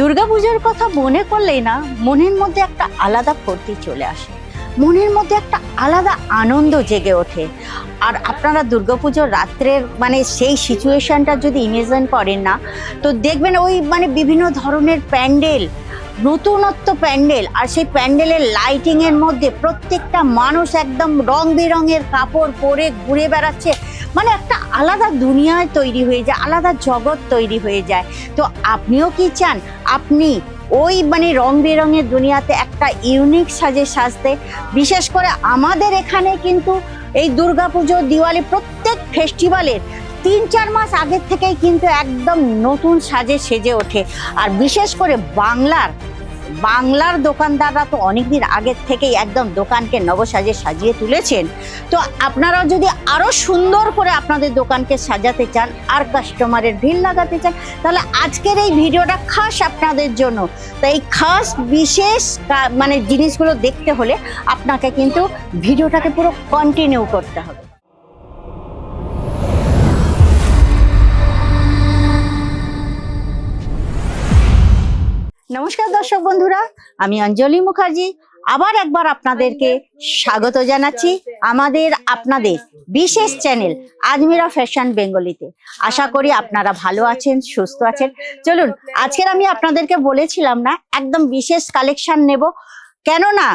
দুর্গাপুজোর কথা মনে করলেই না, মনের মধ্যে একটা আলাদা ফুর্তি চলে আসে। মনের মধ্যে একটা আলাদা আনন্দ জেগে ওঠে। আর আপনারা দুর্গাপুজোর রাত্রের মানে সেই সিচুয়েশনটা যদি ইমেজিন করেন না, তো দেখবেন ওই মানে বিভিন্ন ধরনের প্যান্ডেল, নতুনত্ব প্যান্ডেল আর সেই প্যান্ডেলের লাইটিংয়ের মধ্যে প্রত্যেকটা মানুষ একদম রং বেরঙের কাপড় পরে ঘুরে বেড়াচ্ছে। মানে একটা আলাদা দুনিয়ায় তৈরি হয়ে যায়, আলাদা জগৎ তৈরি হয়ে যায়। তো আপনিও কি চান? আপনি ওই মানে রং বেরঙের দুনিয়াতে একটা ইউনিক সাজে সাজতে, বিশেষ করে আমাদের এখানে কিন্তু এই দুর্গাপুজো, দিওয়ালি প্রত্যেক ফেস্টিভ্যালের তিন চার মাস আগের থেকেই কিন্তু একদম নতুন সাজে সেজে ওঠে। আর বিশেষ করে বাংলার বাংলার দোকানদাররা তো অনেকদিন আগের থেকেই একদম দোকানকে নবসাজে সাজিয়ে তুলেছেন। তো আপনারাও যদি আরও সুন্দর করে আপনাদের দোকানকে সাজাতে চান, আর কাস্টমারের ভিড় লাগাতে চান, তাহলে আজকের এই ভিডিওটা খাস আপনাদের জন্য। তো এই খাস বিশেষ মানে জিনিসগুলো দেখতে হলে আপনাকে কিন্তু ভিডিওটাকে পুরো কন্টিনিউ করতে হবে। নমস্কার দর্শক বন্ধুরা, আমি অঞ্জলি মুখার্জি। আবার একবার আপনাদেরকে স্বাগত জানাচ্ছি আমাদের আপনাদের বিশেষ চ্যানেল আজমিরা ফ্যাশন বেঙ্গলিতে। আশা করি আপনারা ভালো আছেন, সুস্থ আছেন। চলুন, আজকের আমি আপনাদেরকে বলেছিলাম না, একদম বিশেষ কালেকশন নেব। কেননা,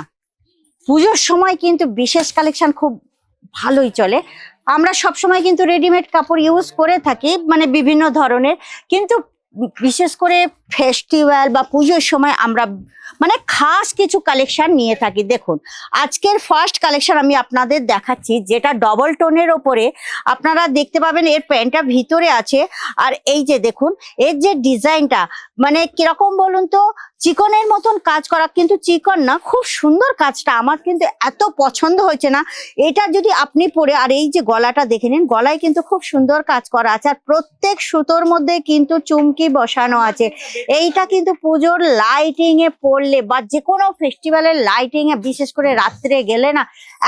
পুজোর সময় কিন্তু বিশেষ কালেকশন খুব ভালোই চলে। আমরা সব সময় কিন্তু রেডিমেড কাপড় ইউজ করে থাকি মানে বিভিন্ন ধরনের। কিন্তু বিশেষ করে ফেস্টিভ্যাল বা পুজোর সময় আমরা মানে খাস কিছু কালেকশন নিয়ে থাকি। দেখুন, আজকের ফার্স্ট কালেকশন আমি আপনাদের দেখাচ্ছি, যেটা ডবল টোনের ওপরে আপনারা দেখতে পাবেন এর প্যান্টটা ভিতরে আছে। আর এই যে দেখুন, এর যে ডিজাইনটা মানে কীরকম বলুন তো, চিকনের মতন কাজ করা, কিন্তু চিকন না, খুব সুন্দর কাজটা। আমার কিন্তু এত পছন্দ হয়েছে না। এটা যদি আপনি পরে, আর এই যে গলাটা দেখে নিন, গলায় কিন্তু খুব সুন্দর কাজ করা আছে। আর প্রত্যেক সুতোর মধ্যে কিন্তু চুমকি বসানো আছে। এইটা কিন্তু পুজোর লাইটিং এ পড়লে বা যে কোনো ফেস্টিভ্যালের লাইটিং এ, বিশেষ করে রাত্রে গেলে না,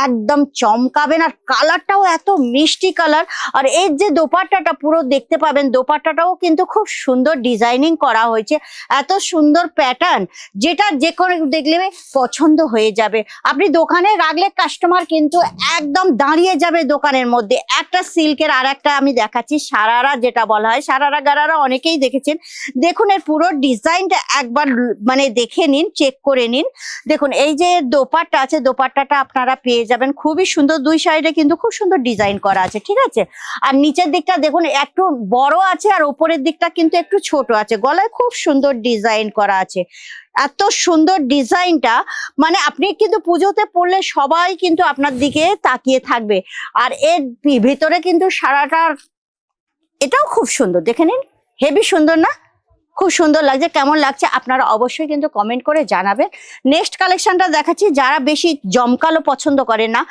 একদম চমকাবেন আর কালারটাও এত মিষ্টি কালার আর এর যে দোপাট্টাটা পুরো দেখতে পাবেন, দোপাট্টাটাও কিন্তু খুব সুন্দর ডিজাইনিং করা হয়েছে। এত সুন্দর প্যাটার্ন যেটা যে কোনো দেখলে পছন্দ হয়ে যাবে। আপনি দোকানে রাখলে কাস্টমার কিন্তু একদম দাঁড়িয়ে যাবে দোকানের মধ্যে। একটা সিল্কের আর একটা আমি দেখাচ্ছি, সারারা যেটা বলা হয়, সারারা গারারা অনেকেই দেখেছেন। দেখুন এর ডিজাইনটা একবার মানে দেখে নিন চেক করে নিন। দেখুন, এই যে দোপাট্টা আছে, দোপাট্টাটা আপনারা পেয়ে যাবেন। খুবই সুন্দর, দুই সাইডে কিন্তু খুব সুন্দর ডিজাইন করা আছে, ঠিক আছে? আর নিচের দিকটা দেখুন, একটু বড় আছে আর উপরের দিকটা কিন্তু একটু ছোট আছে। গলায় খুব সুন্দর ডিজাইন করা আছে। এত সুন্দর ডিজাইনটা মানে আপনি কিন্তু পুজোতে পড়লে সবাই কিন্তু আপনার দিকে তাকিয়ে থাকবে। আর এর ভিতরে কিন্তু সারাটা এটাও খুব সুন্দর। দেখে নিন, হেভি সুন্দর না? খুব সুন্দর লাগছে, কেমন লাগছে আপনারা অবশ্যই কিন্তু কমেন্ট করে জানাবেন। নেক্সট কালেকশনটা দেখাচ্ছি, যারা বেশি জমকালো পছন্দ করে না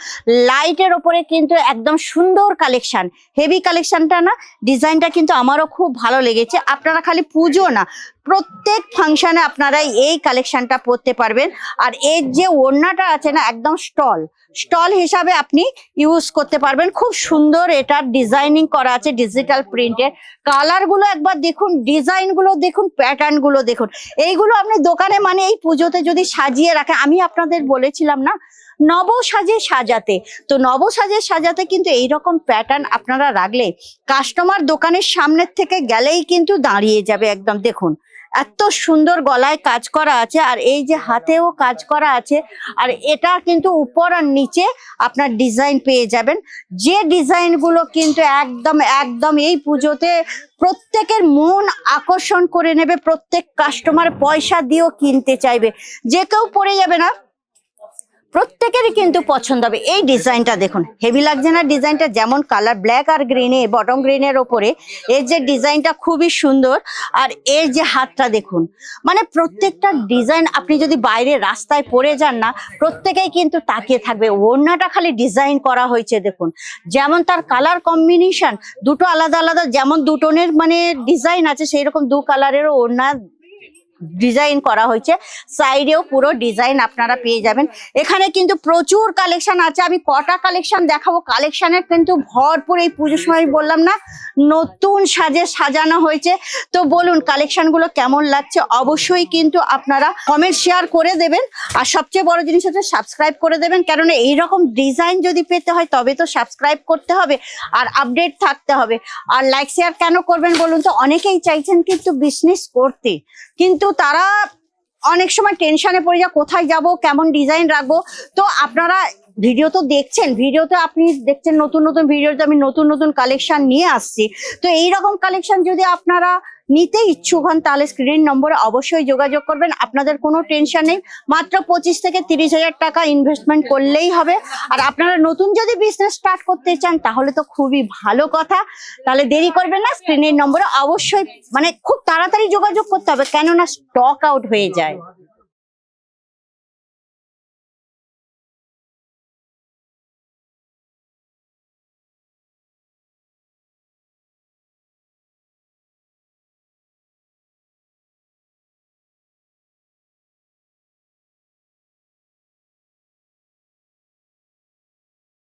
লাইটের ওপরে কিন্তু একদম সুন্দর কালেকশন হেভি কালেকশনটা না ডিজাইনটা কিন্তু আমারও খুব ভালো লেগেছে। আপনারা খালি পুজো না প্রত্যেক ফাংশনে আপনারা এই কালেকশনটা পরতে পারবেন। আর এর যে ওড়নাটা আছে না, একদম স্টল স্টল হিসাবে আপনি ইউজ করতে পারবেন। খুব সুন্দর এটার ডিজাইনিং করা আছে ডিজিটাল প্রিন্টের কালারগুলো একবার দেখুন ডিজাইনগুলো দেখুন প্যাটার্নগুলো দেখুন। এইগুলো আপনি দোকানে মানে এই পুজোতে যদি সাজিয়ে রাখেন আমি আপনাদের বলেছিলাম না, নব সাজে সাজাতে। তো নব সাজে সাজাতে কিন্তু এই রকম প্যাটার্ন আপনারা রাখলে কাস্টমার দোকানের সামনের থেকে গেলেই কিন্তু দাঁড়িয়ে যাবে একদম। দেখুন এত সুন্দর গলায় কাজ করা আছে আর এই যে হাতেও কাজ করা আছে আর এটা কিন্তু উপর আর নিচে আপনার ডিজাইন পেয়ে যাবেন। যে ডিজাইনগুলো কিন্তু একদম একদম এই পুজোতে প্রত্যেকের মন আকর্ষণ করে নেবে, প্রত্যেক কাস্টমার পয়সা দিয়েও কিনতে চাইবে। যে কেউ পড়ে যাবে না প্রত্যেকেরই কিন্তু পছন্দ হবে। এই ডিজাইনটা দেখুন হেভি লাগছে না? ডিজাইনটা যেমন কালার ব্ল্যাক আর গ্রিনে বটম গ্রিনের ওপরে, এর যে ডিজাইনটা খুবই সুন্দর, আর এর যে হাতটা দেখুন মানে প্রত্যেকটা ডিজাইন আপনি যদি বাইরে রাস্তায় পরে যান না, প্রত্যেকেই কিন্তু তাকিয়ে থাকবে। ওড়নাটা খালি ডিজাইন করা হয়েছে দেখুন। যেমন তার কালার কম্বিনেশন দুটো আলাদা আলাদা, যেমন দুটোনের মানে ডিজাইন আছে সেই রকম দু কালারেরও ওড়না ডিজাইন করা হয়েছে। সাইডেও পুরো ডিজাইন আপনারা পেয়ে যাবেন। এখানে কিন্তু প্রচুর কালেকশন আছে। আমি কটা কালেকশন দেখাবো? কালেকশনের কিন্তু ভরপুর এই পুজোর সময় বললাম না, নতুন সাজে সাজানো হয়েছে। তো বলুন, কালেকশনগুলো কেমন লাগছে? অবশ্যই কিন্তু আপনারা কমেন্ট শেয়ার করে দেবেন। আর সবচেয়ে বড় জিনিস হচ্ছে সাবস্ক্রাইব করে দেবেন। কারণ এইরকম ডিজাইন যদি পেতে হয়, তবে তো সাবস্ক্রাইব করতে হবে আর আপডেট থাকতে হবে। আর লাইক শেয়ার কেন করবেন বলুন তো? অনেকেই চাইছেন কিন্তু বিজনেস করতে। কিন্তু তারা অনেক সময় টেনশনে পড়ে যা কোথায় যাব কেমন ডিজাইন রাখব। তো আপনারা ভিডিও তো দেখছেন ভিডিওতে আপনি দেখছেন, নতুন নতুন ভিডিওতে আমি নতুন নতুন কালেকশন নিয়ে আসছি। তো এই রকম কালেকশন যদি আপনারা নিতে ইচ্ছুক হন, তাহলে স্ক্রিন নম্বরে অবশ্যই যোগাযোগ করবেন। আপনাদের কোনো টেনশন নেই, মাত্র পঁচিশ থেকে তিরিশ হাজার টাকা ইনভেস্টমেন্ট করলেই হবে। আর আপনারা নতুন যদি বিজনেস স্টার্ট করতে চান, তাহলে তো খুবই ভালো কথা। তাহলে দেরি করবেন না স্ক্রিনের নম্বরে অবশ্যই মানে খুব তাড়াতাড়ি যোগাযোগ করতে হবে, কেননা স্টক আউট হয়ে যায়।